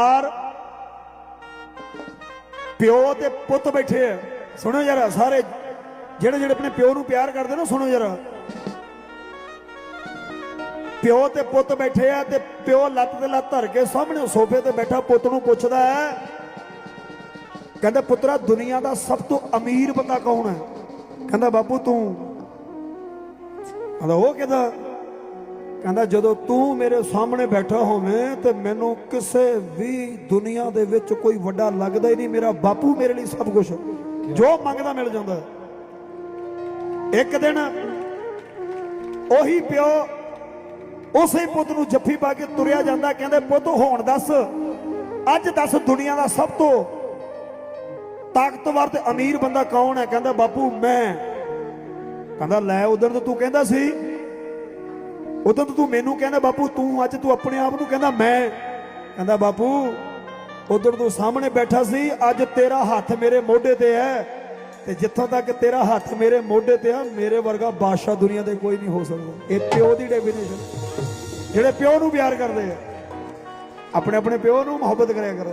ਪਰਿਵਾਰ ਪਿਓ ਤੇ ਪੁੱਤ ਬੈਠੇ ਆ। ਸੁਣੋ ਜਰਾ, ਸਾਰੇ ਜਿਹੜੇ ਜਿਹੜੇ ਆਪਣੇ ਪਿਓ ਨੂੰ ਪਿਆਰ ਕਰਦੇ ਨਾ ਸੁਣੋ ਜਰਾ। ਪਿਓ ਤੇ ਪੁੱਤ ਬੈਠੇ ਆ ਤੇ ਪਿਓ ਲੱਤ ਤੇ ਲੱਤ ਧਰ ਕੇ ਸਾਹਮਣੇ ਸੋਫੇ ਤੇ ਬੈਠਾ, ਪੁੱਤ ਨੂੰ ਪੁੱਛਦਾ ਹੈ, ਕਹਿੰਦਾ, ਪੁੱਤਰਾ, ਦੁਨੀਆ ਦਾ ਸਭ ਤੋਂ ਅਮੀਰ ਬੰਦਾ ਕੌਣ ਹੈ? ਕਹਿੰਦਾ, ਬਾਪੂ ਤੂੰ। ਕਹਿੰਦਾ, ਉਹ ਕਿਹਦਾ? ਕਹਿੰਦਾ, ਜਦੋਂ ਤੂੰ ਮੇਰੇ ਸਾਹਮਣੇ ਬੈਠਾ ਹੋਵੇਂ ਤੇ ਮੈਨੂੰ ਕਿਸੇ ਵੀ ਦੁਨੀਆ ਦੇ ਵਿੱਚ ਕੋਈ ਵੱਡਾ ਲੱਗਦਾ ਹੀ ਨਹੀਂ, ਮੇਰਾ ਬਾਪੂ ਮੇਰੇ ਲਈ ਸਭ ਕੁਝ ਜੋ ਮੰਗਦਾ ਮਿਲ ਜਾਂਦਾ ਇੱਕ ਦਿਨ ਉਹੀ ਪਿਓ ਉਸੇ ਪੁੱਤ ਨੂੰ ਜੱਫੀ ਪਾ ਕੇ ਤੁਰਿਆ ਜਾਂਦਾ, ਕਹਿੰਦੇ, ਪੁੱਤ, ਹੋਣ ਦੱਸ, ਅੱਜ ਦੱਸ ਦੁਨੀਆ ਦਾ ਸਭ ਤੋਂ ਤਾਕਤਵਰ ਤੇ ਅਮੀਰ ਬੰਦਾ ਕੌਣ ਹੈ? ਕਹਿੰਦਾ, ਬਾਪੂ, ਮੈਂ। ਕਹਿੰਦਾ, ਲੈ, ਉਧਰ ਤਾਂ ਤੂੰ ਕਹਿੰਦਾ ਸੀ ਉਦੋਂ ਤੂੰ ਮੈਨੂੰ ਕਹਿੰਦਾ, ਬਾਪੂ, ਤੂੰ ਅੱਜ ਤੂੰ ਆਪਣੇ ਆਪ ਨੂੰ ਕਹਿੰਦਾ, ਮੈਂ। ਕਹਿੰਦਾ, ਬਾਪੂ ਉਧਰ ਤੂੰ ਸਾਹਮਣੇ ਬੈਠਾ ਸੀ, ਅੱਜ ਤੇਰਾ ਹੱਥ ਮੇਰੇ ਮੋਢੇ ਤੇ ਹੈ। ਤੇ ਜਿੱਥੋਂ ਤੱਕ ਤੇਰਾ ਹੱਥ ਮੇਰੇ ਮੋਢੇ ਤੇ ਆ, ਮੇਰੇ ਵਰਗਾ ਬਾਦਸ਼ਾਹ ਦੁਨੀਆ ਤੇ ਕੋਈ ਨਹੀਂ ਹੋ ਸਕਦਾ। ਇਹ ਪਿਓ ਦੀ ਡੈਫੀਨੇਸ਼ਨ ਜਿਹੜੇ ਪਿਓ ਨੂੰ ਪਿਆਰ ਕਰਦੇ ਆ, ਆਪਣੇ ਆਪਣੇ ਪਿਓ ਨੂੰ ਮੁਹੱਬਤ ਕਰਿਆ ਕਰਦੇ